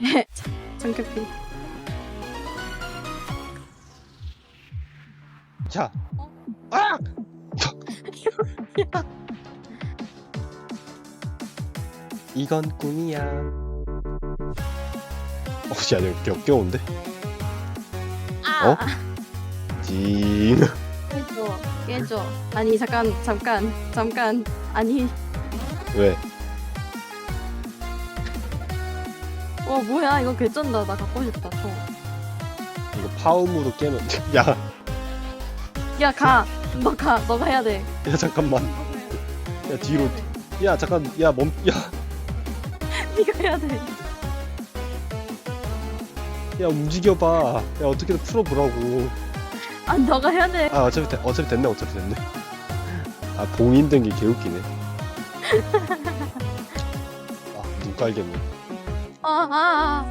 정캐피. 자. 어? 아! 이건 꿈이야. 어, 씨, 아니, 역겨운데? 아! 어? 징. 깨줘. 깨줘. 아니 잠깐 잠깐 잠깐. 아니. 왜? 와 뭐야 이거 개쩐다. 나 갖고 싶다. 총. 이거 파움으로 깨면. 야, 야 가. 너 가. 너가 해야 돼. 야, 잠깐만. 야, 뒤로. 야, 잠깐. 야, 멈. 야, 네가 해야 돼. 야, 움직여봐. 야, 어떻게든 풀어보라고. 아 너가 해야 돼. 아, 어차피, 되, 어차피 됐네, 어차피 됐네. 아, 봉인 된게 개웃기네. 아, 눈 깔겠네. 아 아.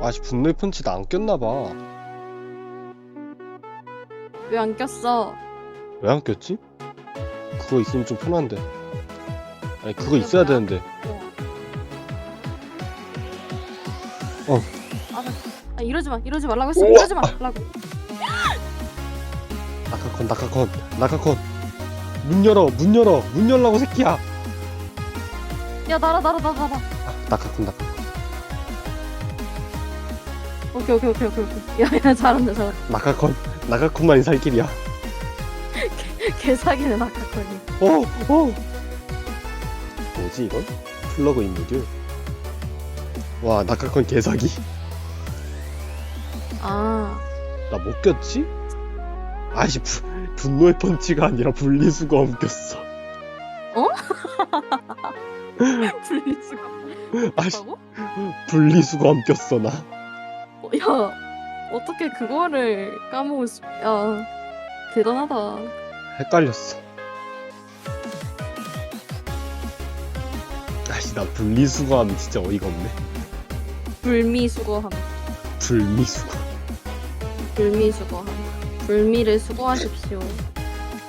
아. 아씨 분노의 펀치 나안 꼈나 봐 왜 안 꼈어? 왜 안 꼈지? 그거 있으면 좀 편한데 아니 그거 있어야 되는데 어. 아, 나- 아 이러지 마. 이러지 말라고 했어. 이러지 말라고. 나카콘 나카콘 나카콘 문 열어 문 열어 문 열라고 새끼야 야 날아 날아 날아 날아. 아, 나카콘 나카콘 오케이 오케이 오케이 오케이. 오케이. 야야 잘한다 잘한다. 나카콘 나카콘만이 살 길이야 개 사기는 아까 거니. 어, 어. 뭐지 이건? 플러그 인 모듈 와 나카콘 개사기 아. 나 못 꼈지? 아이씨 부, 분노의 펀치가 아니라 분리수거함 꼈어 분리수거. 아이씨 뭐라고? 분리수거함 꼈어 나 어, 야 어떻게 그거를 까먹을 수? 야 대단하다. 헷갈렸어 아이씨 나 분리수거함 진짜 어이가 없네 불미수거함. 불미수거 불미수거함. 불미를 수거하십시오.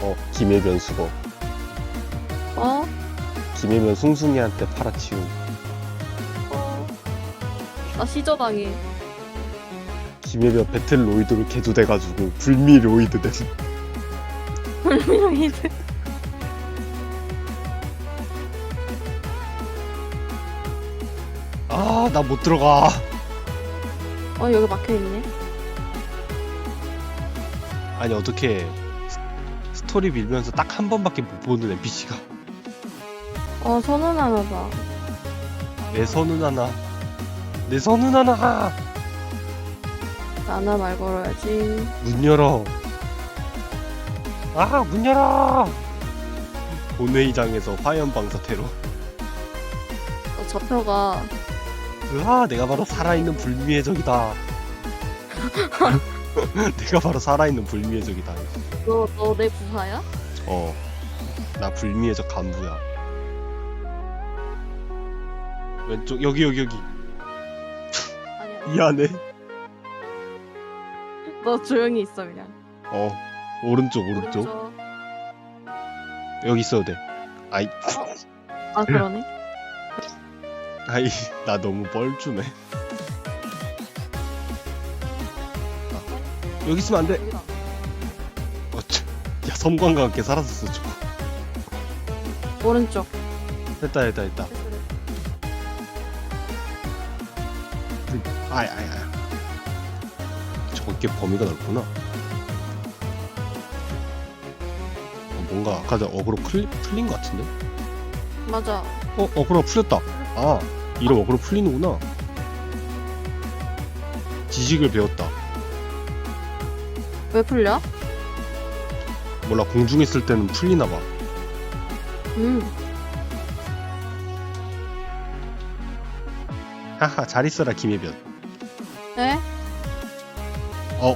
어 김해변 수거 어? 김해변 숭숭이한테 팔아치운 어? 나 시저당해. 김해변 배틀 로이드로 개조돼가지고 불미 로이드 된 불미로이드. 아, 나 못 들어가. 어 여기 막혀 있네. 아니, 어떻게 스토리 밀면서 딱 한 번밖에 못 보는 NPC가 어 선언하나 봐. 내 선은 하나, 내 선은 하나. 나나 말 걸어야지. 문 열어. 아, 문 열어. 본회의장에서 화염 방사 테러. 너 잡혀가. 으아, 내가 바로 살아있는 불미의 적이다. 내가 바로 살아있는 불미의 적이다. 너 너 내 부하야? 어, 나 불미의 적 간부야. 왼쪽 여기 여기 여기 아니야. 이 안에. 너 조용히 있어 그냥. 어, 오른쪽 오른쪽 오른쪽. 여기 있어도 돼. 아이, 아 그러네. 아이, 나 너무 뻘쭘해. 아, 여기 있으면 안 돼. 여기다. 어, 참. 야, 섬광과 함께 사라졌어, 저거. 오른쪽. 됐다, 됐다, 됐다. 아이, 아이, 아이. 저게 범위가 넓구나. 어, 뭔가 아까 전 어그로 풀, 풀린 것 같은데? 맞아. 어, 어그로 풀렸다. 아, 이런 어그로 풀리는구나. 지식을 배웠다. 왜 풀려? 몰라, 공중에 있을 때는 풀리나 봐. 음. 하하, 잘 있어라, 김혜변. 에? 어,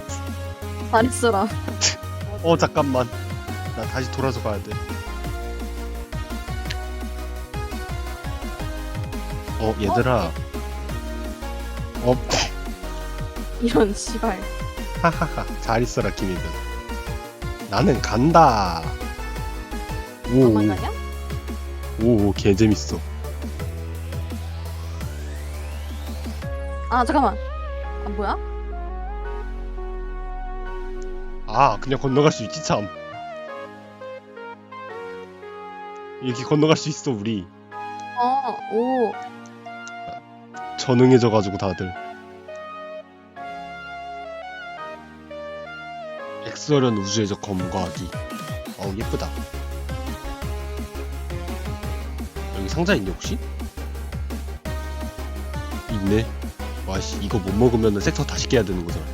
잘했어라. 어 잠깐만. 나 다시 돌아서 가야 돼. 어 얘들아. 어? 어 이런 씨발. 하하하 잘 있어라 김이든. 나는 간다. 오 오. 오, 오, 개 재밌어. 아 잠깐만. 아 뭐야? 아 그냥 건너갈 수 있지 참 이렇게 건너갈 수 있어 우리 어, 오. 전응해져가지고 다들 엑스어련 우주에서 검거하기 어우 예쁘다 여기 상자 있니 혹시? 있네 와씨 이거 못 먹으면 섹터 다시 깨야 되는 거잖아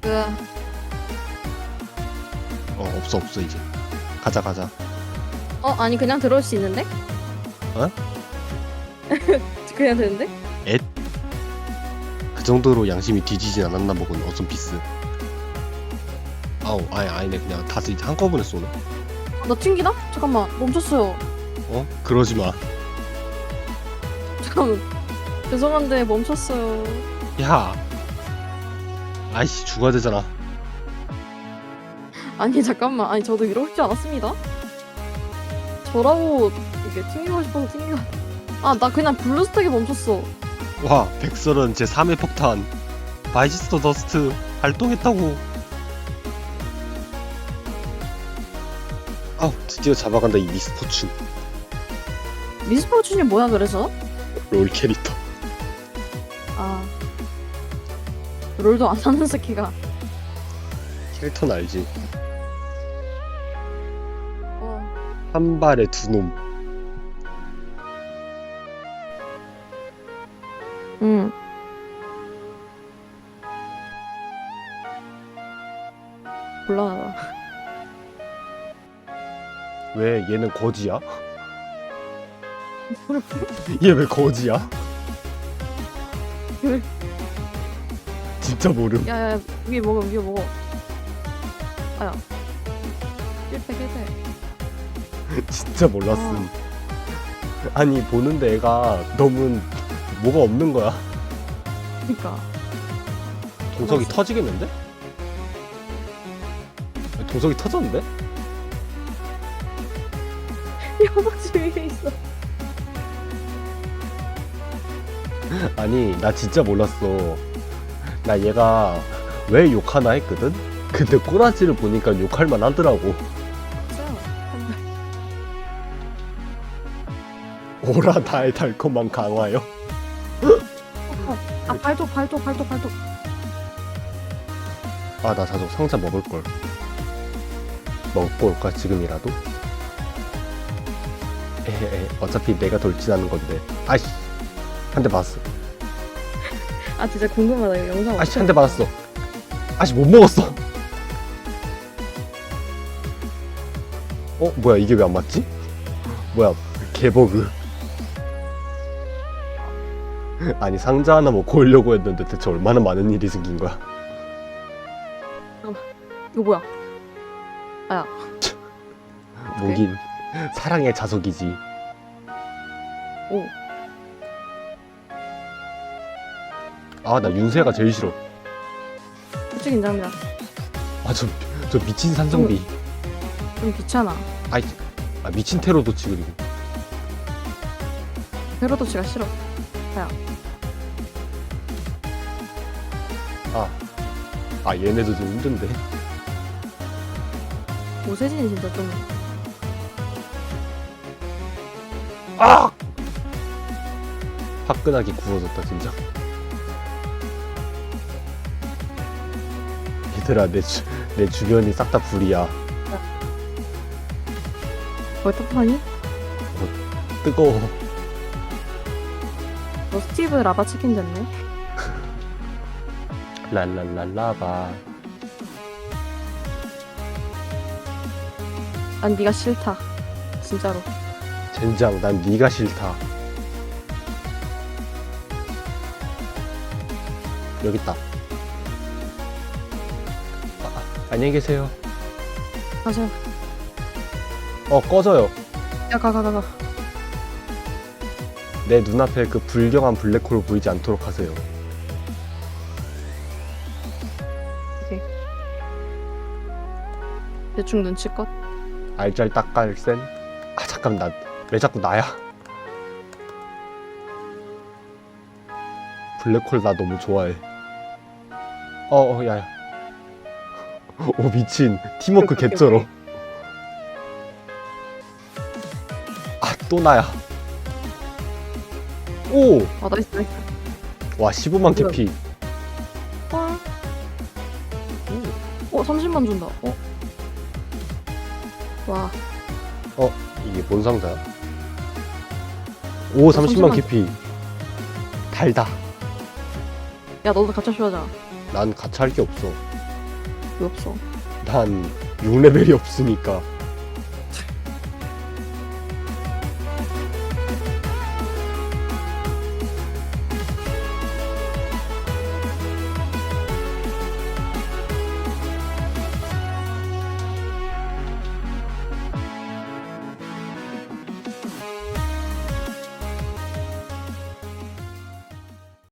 그 어 없어 없어 이제 가자 가자 어, 아니 그냥 들어올 수 있는데? 어? 그냥 되는데? 그 정도로 양심이 뒤지진 않았나 보군 어썸피스 아우 아니 아니네 그냥 다들 이제 한꺼번에 쏘네 어, 나 튕기나? 잠깐만 멈췄어요. 어? 그러지 마 잠깐만. 죄송한데 멈췄어요. 야 아이씨 죽어야 되잖아 아니 잠깐만. 아니 저도 이러고 싶지 않았습니다. 저라고 이게 튕기고 싶어서 튕겨. 아나 그냥 블루스택에 멈췄어. 와 백설은 제 3회 폭탄 바이지스터 더스트 발동했다고 아우 드디어 잡아간다 이 미스포춘 미스포춘이 뭐야 그래서? 롤 캐릭터 롤도 안 하는 새끼가. 캐릭터는 알지 어. 한 발에 두 놈 응. 곤란하다. 왜 얘는 거지야? 얘 왜 거지야? 왜? 진짜 모름 야야 위에 먹어 위에 먹어. 아야. 1패 1패. 진짜 몰랐음 아니 보는데 애가 너무 뭐가 없는 거야 그니까. 동석이 몰랐어. 터지겠는데? 동석이 터졌는데? 여보지 위에 있어. 아니 나 진짜 몰랐어 나 얘가 왜 욕하나 했거든? 근데 꼬라지를 보니까 욕할 만 하더라고 오라 달 달콤한 강화요 아 발톱 발톱 발톱 발톱. 아 나 자주 상자 먹을 걸 먹고 올까 지금이라도? 에헤 어차피 내가 돌진하는 건데 아이씨 한대 맞았어 아 진짜 궁금하다 이거 영상. 아씨 한 대 맞았어 아씨 못 먹었어 어 뭐야 이게 왜 안 맞지? 뭐야 개버그 아니 상자 하나 먹고 오려고 했는데 대체 얼마나 많은 일이 생긴 거야 이거 뭐야? 뭐긴 사랑의 자석이지 오. 아 나 윤세가 제일 싫어 후추 긴장이다. 아 저 저 미친 산성비 좀 귀찮아. 아이 아 미친 테러 도치 그리고 페로도치가 싫어. 아 얘네도 좀 힘든데 오세진이 진짜 좀 아! 화끈하게 구워졌다 진짜 얘들아 내, 주, 내 주변이 싹 다 불이야 뭘 탑하니? 뜨거워 너 스티브 라바 치킨 됐네. 랄랄랄라바 난 네가 싫다. 진짜로. 젠장 난 네가 싫다 여기 있다 안녕히 계세요 가세요. 어 꺼져요 야가 가 가 가. 내 눈앞에 그 불경한 블랙홀 보이지 않도록 하세요 대충 눈치껏. 알잘딱깔센 아 잠깐 나 왜 자꾸 나야 블랙홀 나 너무 좋아해. 어, 어 야 야. 오 미친 팀워크 개쩔어. 아 또 나야. 오, 아 나이스 나이스 와 15만 뭐야? 캐피. 헐어 30만 준다 어? 와어 이게 뭔 상자야? 오 30만 30만 캐피. 달다. 야 너도 가짜 쇼하자 난 같이 할 게 없어. 왜 없어. 난 6레벨이 없으니까